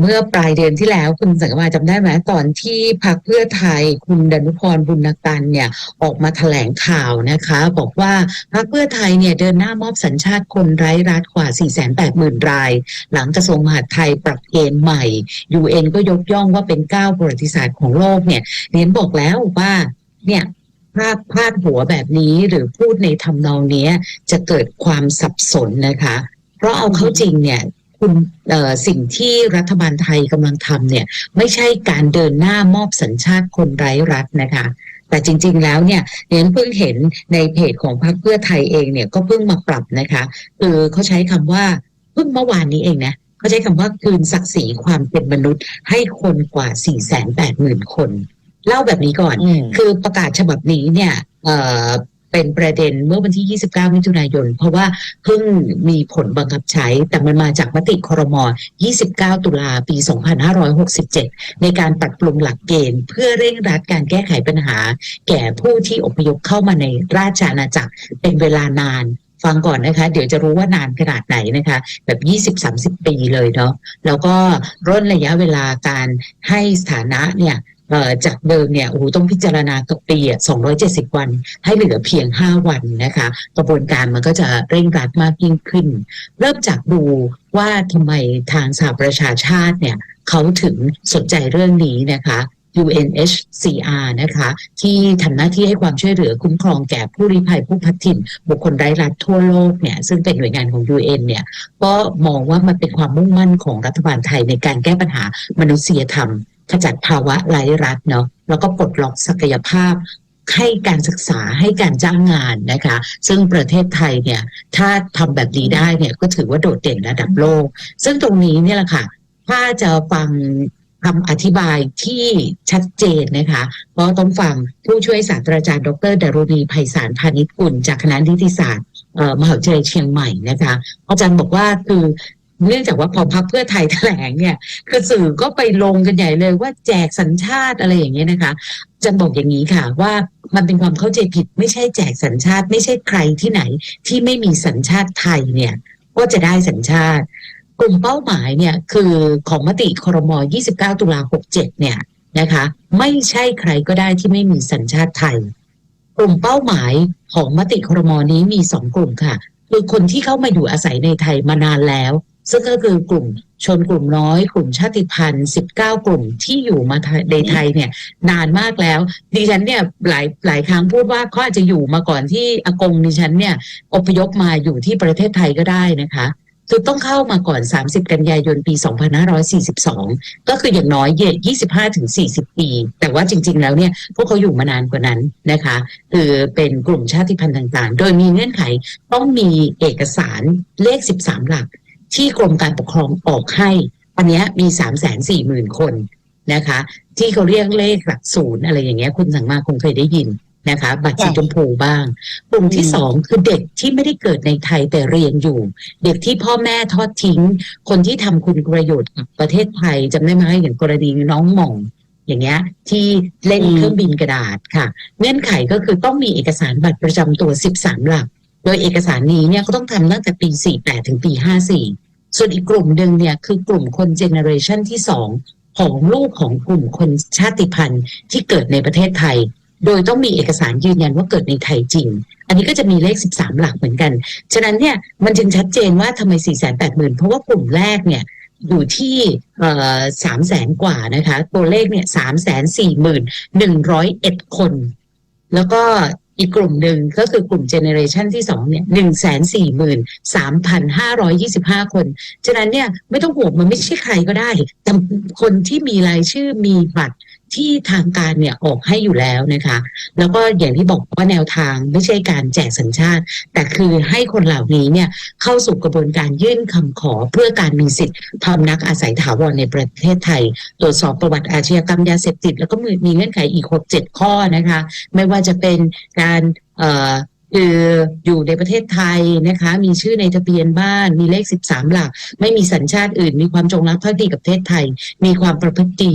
เมื่อปลายเดือนที่แล้วคุณสังกมาจำได้ไหมตอนที่พักเพื่อไทยคุณดนุพรบุญกันเนี่ยออกมาแถลงข่าวนะคะ บอกว่าพักเพื่อไทยเนี่ยเดินหน้ามอบสัญชาติคนไร้รัฐกว่า 480,000 ราย หลังกระทรวงมหาดไทยปรับเกณฑ์ใหม่ UN ก็ยกย่องว่าเป็นก้าวประวัติศาสตร์ของโลกเนี่ยเรียนบอกแล้วว่าเนี่ยภาพพาดหัวแบบนี้หรือพูดในทำนองนี้จะเกิดความสับสนนะคะ เพราะเอาเข้าจริงเนี่ย คุณเอ่อสิ่งที่รัฐบาลไทยกำลังทำเนี่ยไม่ใช่การเดินหน้ามอบสัญชาติคนไร้รัฐนะคะแต่จริงๆ แล้วเนี่ยเรียนเพิ่งเห็นในเพจของพรรคเพื่อไทยเองเนี่ยก็เพิ่งมาปรับนะคะคือเขาใช้คำว่าเพิ่งเมื่อวานนี้เองนะเขาใช้คำว่าคืนศักดิ์ศรีความเป็นมนุษย์ให้คนกว่า 4 8 0 0 0 0 คน เล่าแบบนี้ก่อนอืมคือประกาศฉบับนี้เนี่ย เป็นประเด็นเมื่อวันที่ 29 มิถุนายน เพราะว่าเพิ่งมีผลบังคับใช้ แต่มันมาจากมติครม29 ตุลาปี 2567 ในการปรับปรุงหลักเกณฑ์ เพื่อเร่งรัดการแก้ไขปัญหา แก่ผู้ที่อพยพเข้ามาในราชอาณาจักรเป็นเวลานานฟังก่อนนะคะ เดี๋ยวจะรู้ว่านานขนาดไหนนะคะ แบบ 20-30 ปีเลยเนาะแล้วก็ร่นระยะเวลาการให้สถานะเนี่ย จากเดิมเนี่ยโอ้โหต้องพิจารณากับปีอะ270 วัน ให้เหลือเพียง 5 วันนะคะ กระบวนการมันก็จะเร่งรัดมากยิ่งขึ้น เริ่มจากดูว่าทำไมทางสหประชาชาติเนี่ยเขาถึงสนใจเรื่องนี้นะคะ UNHCR นะคะ ที่ทำหน้าที่ให้ความช่วยเหลือคุ้มครองแก่ผู้ลี้ภัยผู้พัดถิ่น บุคคลไร้รัฐทั่วโลกเนี่ยซึ่งเป็นหน่วยงานของ UN เนี่ยก็มองว่ามันเป็นความมุ่งมั่นของรัฐบาลไทยในการแก้ปัญหามนุษยธรรม ขจัดภาวะไร้รัฐเนาะแล้วก็ปลดล็อกศักยภาพให้การศึกษาให้การจ้างงานนะคะ ซึ่งประเทศไทยเนี่ยถ้าทำแบบนี้ได้เนี่ยก็ถือว่าโดดเด่นระดับโลก ซึ่งตรงนี้เนี่ยแหละค่ะ ถ้าจะฟังคำอธิบายที่ชัดเจนนะคะก็ต้องฟังผู้ช่วยศาสตราจารย์ ดรดารุณีไพศาลพานิชกุลจากคณะนิติศาสตร์มหาวิทยาลัยเชียงใหม่นะคะอาจารย์บอกว่าคือ เนื่องจากว่าพอพักเพื่อไทยแถลงเนี่ย คือสื่อก็ไปลงกันใหญ่เลยว่าแจกสัญชาติอะไรอย่างเงี้ยนะคะอาจะบอกอย่างนี้ค่ะว่ามันเป็นความเข้าใจผิดไม่ใช่แจกสัญชาติ ไม่ใช่ใครที่ไหนที่ไม่มีสัญชาติไทยเนี่ย ก็จะได้สัญชาติ กลุ่มเป้าหมายเนี่ยคือของมติครม 29 ตุลา 67 เนี่ยนะคะ ไม่ใช่ใครก็ได้ที่ไม่มีสัญชาติไทย กลุ่มเป้าหมายของมติครมนี้มีสองกลุ่มค่ะคือคนที่เข้ามาอยู่อาศัยในไทยมานานแล้ว ซึ่งก็คือกลุ่มชนกลุ่มน้อย กลุ่มชาติพันธุ์ 19 กลุ่มที่อยู่มาในไทยเนี่ยนานมากแล้วดิฉันเนี่ยหลายหลายครั้งพูดว่าเขาอาจจะอยู่มาก่อนที่อากงดิฉันเนี่ยอพยพมาอยู่ที่ประเทศไทยก็ได้นะคะคือต้องเข้ามาก่อน 30 กันยายน ปี 2542 ก็คืออย่างน้อยเย25ถึง40 ปี แต่ว่าจริง ๆ แล้วเนี่ยพวกเขาอยู่มานานกว่านั้นนะคะ คือเป็นกลุ่มชาติพันธุ์ต่าง ๆ โดยมีเงื่อนไขต้องมีเอกสารเลข 13 หลัก ที่กรมการปกครองออกให้อันนี้ยมี3 4 0 0 0 0คนนะคะ ที่เขาเรียกเลขหลักศูนย์อะไรอย่างเงี้ยคุณสังมาคงเคยได้ยินนะคะ บัตรสีชมพูบ้าง กลุ่มที่สองคือเด็กที่ไม่ได้เกิดในไทยแต่เรียนอยู่ เด็กที่พ่อแม่ทอดทิ้ง คนที่ทำคุณประโยชน์กับประเทศไทยจำได้ไหมอย่างกรณีน้องหม่องอย่างเงี้ยที่เล่นเครื่องบินกระดาษค่ะ เงื่อนไขก็คือต้องมีเอกสารบัตรประจำตัว 13 หลัก โดยเอกสารนี้เนี่ยก็ต้องทำตั้งแต่ปี 48 ถึงปี 54 ส่วนอีกกลุ่มหนึ่งเนี่ยคือกลุ่มคนเจเนอเรชันที่สองของลูกของกลุ่มคนชาติพันธุ์ที่เกิดในประเทศไทย โดยต้องมีเอกสารยืนยันว่าเกิดในไทยจริง อันนี้ก็จะมีเลข 13 หลักเหมือนกัน ฉะนั้นเนี่ยมันจึงชัดเจนว่าทำไม 4 8 0 0 0 0 เพราะว่ากลุ่มแรกเนี่ยอยู่ที่เอ่อสามแสนกว่านะคะ ตัวเลขเนี่ยสามแสนสี่หมื่นหนึ่งร้อยเอ็ดคน แล้วก็ อีกกลุ่มหนึ่งก็คือกลุ่มเจเนเรชันที่สองเนี่ยหนึ่งแสนสี่หมื่นสามพันห้าร้อยยี่สิบห้าคน ฉะนั้นเนี่ยไม่ต้องห่วงมันไม่ใช่ใครก็ได้แต่คนที่มีรายชื่อมีบัตร ที่ทางการเนี่ยออกให้อยู่แล้วนะคะ แล้วก็อย่างที่บอกว่าแนวทางไม่ใช่การแจกสัญชาติ แต่คือให้คนเหล่านี้เนี่ยเข้าสู่กระบวนการยื่นคำขอเพื่อการมีสิทธิ์พำนักอาศัยถาวรในประเทศไทย ตรวจสอบประวัติอาชญากรรมยาเสพติด แล้วก็มีเงื่อนไขอีกหกเจ็ดข้อนะคะ ไม่ว่าจะเป็นการเอ่อคืออยู่ในประเทศไทยนะคะ มีชื่อในทะเบียนบ้าน มีเลข 13 หลัก ไม่มีสัญชาติอื่น มีความจงรักภักดีกับประเทศไทย มีความประพฤติดี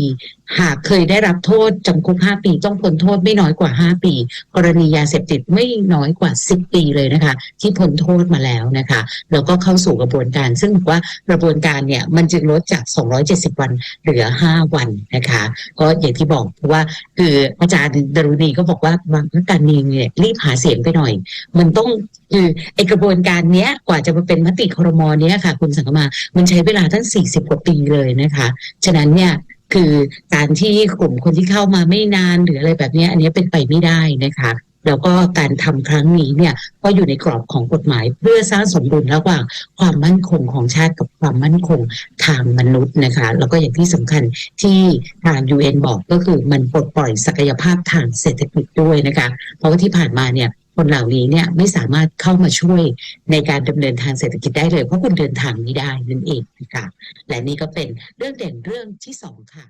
หากเคยได้รับโทษจำคุก 5 ปี ต้องพ้นโทษไม่น้อยกว่า 5 ปี กรณียาเสพติดไม่น้อยกว่า 10 ปีเลยนะคะ ที่พ้นโทษมาแล้วนะคะแล้วก็เข้าสู่กระบวนการ ซึ่งบอกว่ากระบวนการเนี่ยมันจึงลดจาก 270 วันเหลือ 5 วันนะคะ ก็อย่างที่บอกเพราะว่าคืออาจารย์ดรุณีก็บอกว่าบางการเมืองเนี่ยรีบหาเสียงไปหน่อย มันต้องคือไอกระบวนการเนี้ยกว่าจะมาเป็นมติครมอเนี้ยค่ะ คุณสังกมา มันใช้เวลาตั้ง 40 กว่าปีเลยนะคะ ฉะนั้นเนี่ย คือการที่กลุ่มคนที่เข้ามาไม่นานหรืออะไรแบบนี้อันนี้เป็นไปไม่ได้นะคะแล้วก็การทำครั้งนี้เนี่ยก็อยู่ในกรอบของกฎหมาย เพื่อสร้างสมดุลระหว่างความมั่นคงของชาติกับความมั่นคงทางมนุษย์นะคะ แล้วก็อย่างที่สำคัญที่ทาง UN บอกก็คือมันปลดปล่อยศักยภาพทางเศรษฐกิจด้วยนะคะ เพราะว่าที่ผ่านมาเนี่ย คนเหล่านี้เนี่ยไม่สามารถเข้ามาช่วยในการดำเนินทางเศรษฐกิจได้เลย เพราะคุณเดินทางไม่ได้นั่นเองนะคะและนี่ก็เป็นเรื่องเด่นเรื่องที่สองค่ะ